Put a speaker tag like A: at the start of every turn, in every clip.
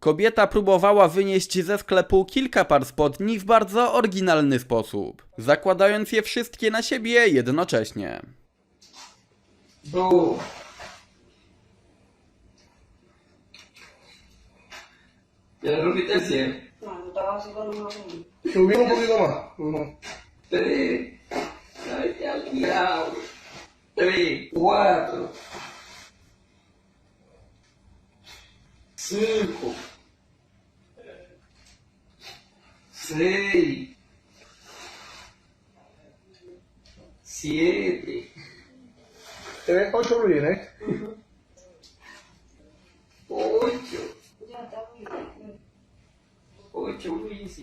A: Kobieta próbowała wynieść ze sklepu kilka par spodni w bardzo oryginalny sposób, zakładając je wszystkie na siebie jednocześnie.
B: Bro. Ya no quitarse.
C: No, yo estaba así con una uña.
D: Subimos un poquito más. Uno.
B: Tres. Ay, al diablo. Tres. Cuatro. Cinco. Seis. Siete.
D: Te ves ocho blue ¿eh?
B: Ocho.
C: Ya está bien.
B: Ocho, Luis.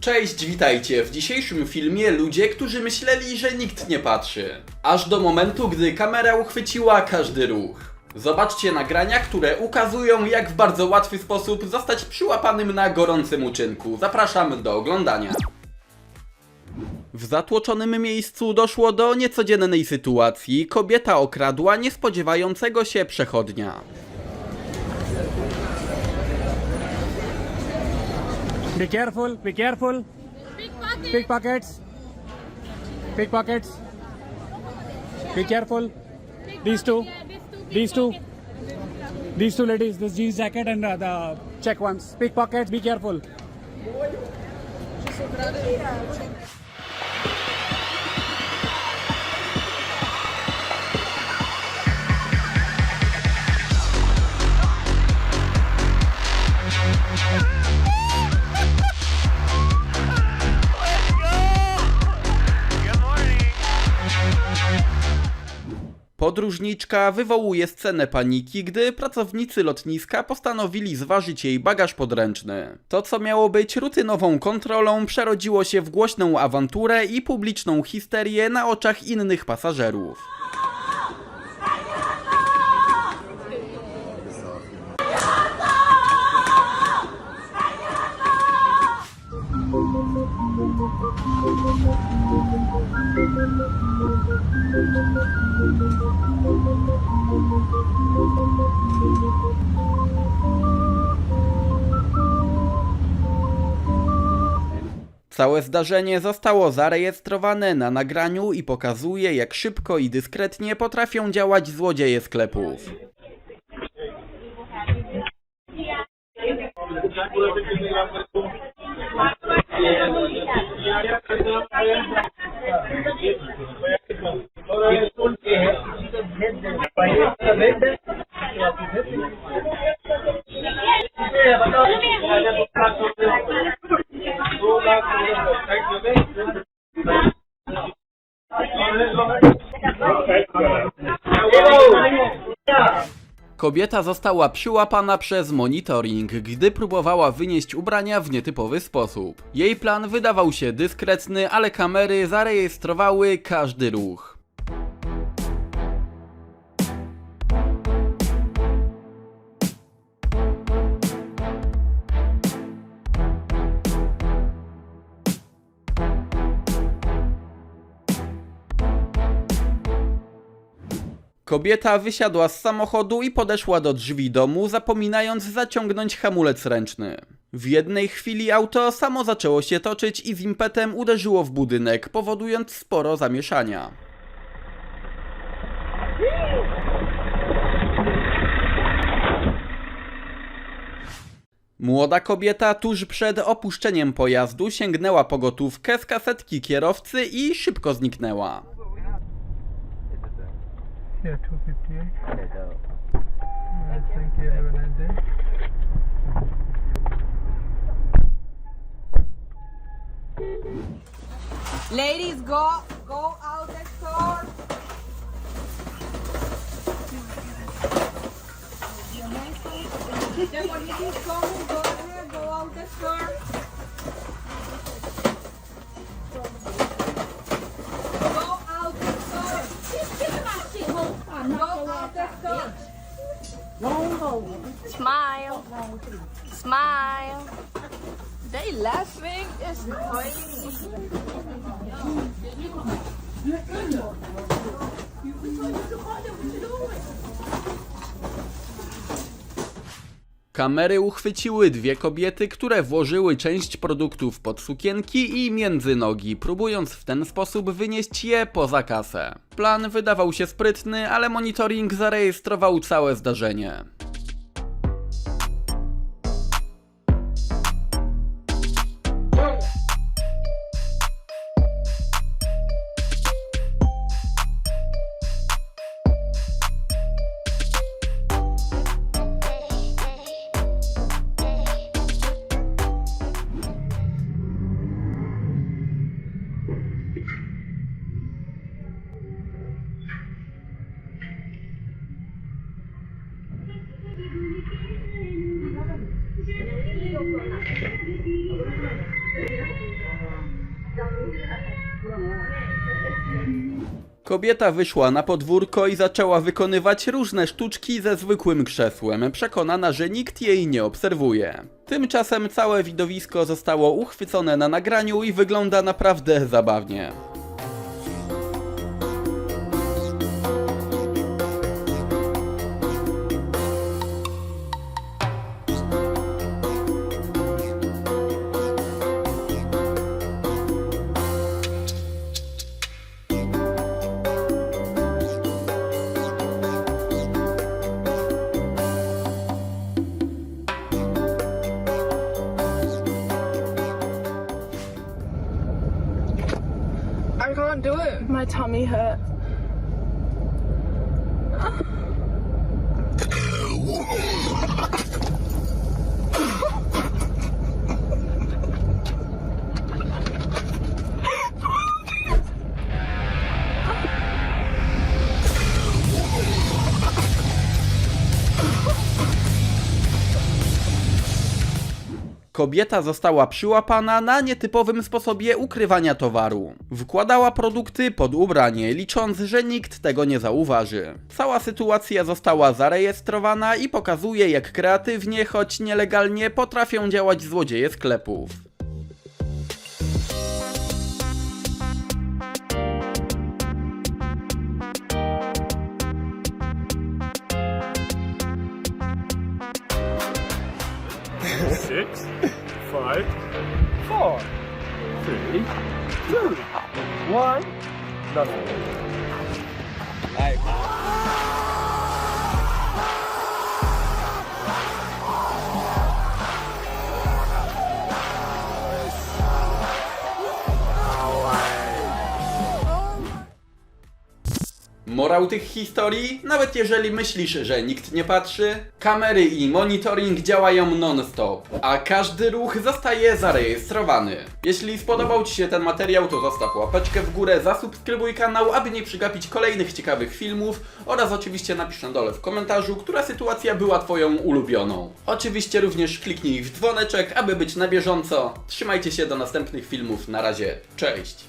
A: Cześć, witajcie. W dzisiejszym filmie ludzie, którzy myśleli, że nikt nie patrzy. Aż do momentu, gdy kamera uchwyciła każdy ruch. Zobaczcie nagrania, które ukazują, jak w bardzo łatwy sposób zostać przyłapanym na gorącym uczynku. Zapraszam do oglądania. W zatłoczonym miejscu doszło do niecodziennej sytuacji. Kobieta okradła niespodziewającego się przechodnia.
E: Be careful, be careful. Pickpockets. Pickpockets. Be careful. These two. These two. These two ladies, this jeans jacket and uh, the check ones. Pickpockets, be careful.
A: Podróżniczka wywołuje scenę paniki, gdy pracownicy lotniska postanowili zważyć jej bagaż podręczny. To, co miało być rutynową kontrolą, przerodziło się w głośną awanturę i publiczną histerię na oczach innych pasażerów. Całe zdarzenie zostało zarejestrowane na nagraniu i pokazuje, jak szybko i dyskretnie potrafią działać złodzieje sklepów. Kobieta została przyłapana przez monitoring, gdy próbowała wynieść ubrania w nietypowy sposób. Jej plan wydawał się dyskretny, ale kamery zarejestrowały każdy ruch. Kobieta wysiadła z samochodu i podeszła do drzwi domu, zapominając zaciągnąć hamulec ręczny. W jednej chwili auto samo zaczęło się toczyć i z impetem uderzyło w budynek, powodując sporo zamieszania. Młoda kobieta tuż przed opuszczeniem pojazdu sięgnęła po gotówkę z kasetki kierowcy i szybko zniknęła.
D: Yeah, 258. Alright, thank you. Have a nice day.
C: Ladies, go, go out the store. The police is coming, go ahead, go out the store.
F: Smile. They laughing. Crazy.
A: Kamery uchwyciły dwie kobiety, które włożyły część produktów pod sukienki i między nogi, próbując w ten sposób wynieść je poza kasę. Plan wydawał się sprytny, ale monitoring zarejestrował całe zdarzenie. Kobieta wyszła na podwórko i zaczęła wykonywać różne sztuczki ze zwykłym krzesłem, przekonana, że nikt jej nie obserwuje. Tymczasem całe widowisko zostało uchwycone na nagraniu i wygląda naprawdę zabawnie.
F: My tummy hurts.
A: Kobieta została przyłapana na nietypowym sposobie ukrywania towaru. Wkładała produkty pod ubranie, licząc, że nikt tego nie zauważy. Cała sytuacja została zarejestrowana i pokazuje, jak kreatywnie, choć nielegalnie, potrafią działać złodzieje sklepów.
E: Six, five, four, three, two, one, nothing.
A: Morał tych historii, nawet jeżeli myślisz, że nikt nie patrzy, kamery i monitoring działają non-stop, a każdy ruch zostaje zarejestrowany. Jeśli spodobał Ci się ten materiał, to zostaw łapeczkę w górę, zasubskrybuj kanał, aby nie przegapić kolejnych ciekawych filmów oraz oczywiście napisz na dole w komentarzu, która sytuacja była Twoją ulubioną. Oczywiście również kliknij w dzwoneczek, aby być na bieżąco. Trzymajcie się do następnych filmów, na razie, cześć!